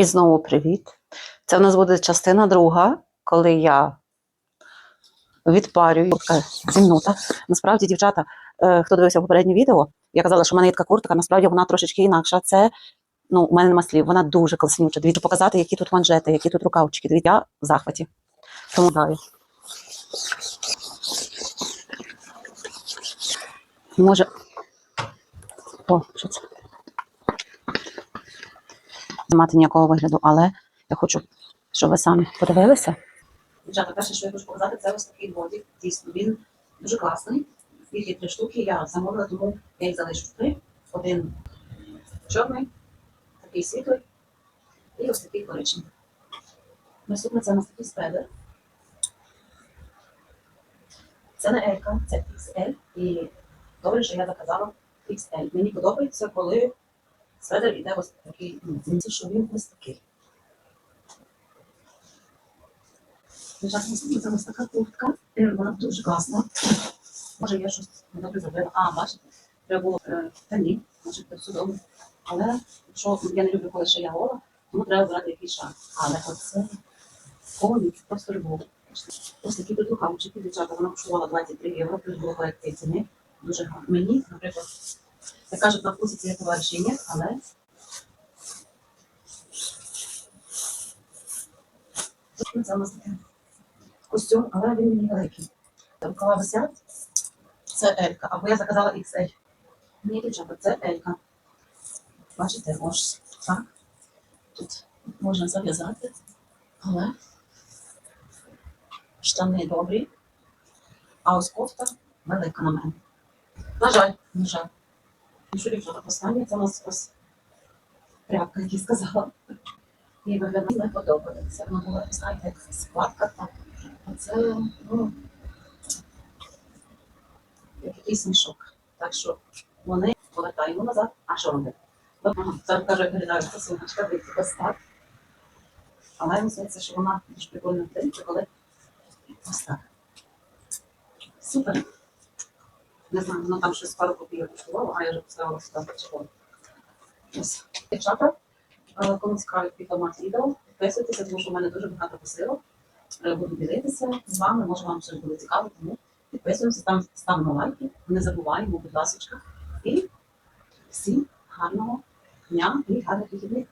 І знову привіт. Це в нас буде частина друга, коли я відпарюю Така зімнута. Насправді, дівчата, е, хто дивився попереднє відео, я казала, що в мене є така куртка, насправді вона трошечки інакша. Це ну, у мене нема слів, вона дуже класнюча. Дивіться, показати, які тут манжети, які тут рукавчики. Дивіться, я в захваті. Тому далі. Може. О, що це? Не мати ніякого вигляду, але я хочу, щоб ви самі подивилися. Дівчата, перше, що я хочу показати, це ось такий бодік. Дійсно, він дуже класний. Їх є три штуки, я замовила, тому я їх залишу три. Один чорний, такий світлий і ось такий коричневий. Наступне це у нас такий спедер. Це не L, це XL. І добре, що я заказала XL. Мені подобається, коли Сведер іде ось такий, здається, що він. Це така куртка, вона дуже класна. Може, я щось недобре зробила. А, бачите, треба було е, значить, все добре. Але якщо я не люблю, коли ще я гола, тому треба брати якийсь шар. Але оце коні, просто любов. Ось такі тут рукавчики, дівчата, вона коштувала 23 євро, плюс було ціни. Дуже гарно. Мені, наприклад, як кажуть, на вкусі товариші ні, але це у нас таке костюм, але він мені великий. Рукава висять, це Елька, або я заказала XL. Ні, дівчата, це Елька. Бачите, ось так. Тут можна зав'язати, але штани добрі, а ось кофта велика на мене. На жаль, на жаль. Ну що, дівчата, останнє це у нас ось тряпка, як я сказала. І виглядає не подобається. Вона була, знаєте, як складка так. А це, ну, як якийсь мішок. Так що вони повертаємо назад. А що робити? Ага, Зараз каже, виглядає ця сумочка, дивіться, ось так. Але мені здається, що вона дуже прикольно вдається, коли ось так. Супер. Не знаю, воно там щось пару копійок коштувало, а я вже поставила сюди чехол. Ось. Е, кому цікавить під відео, підписуйтеся, тому що в мене дуже багато посилок. Е, Буду ділитися з вами, може вам щось буде цікаво, тому підписуємося, там ставимо лайки, не забуваємо, будь ласка. І всім гарного дня і гарних вихідних.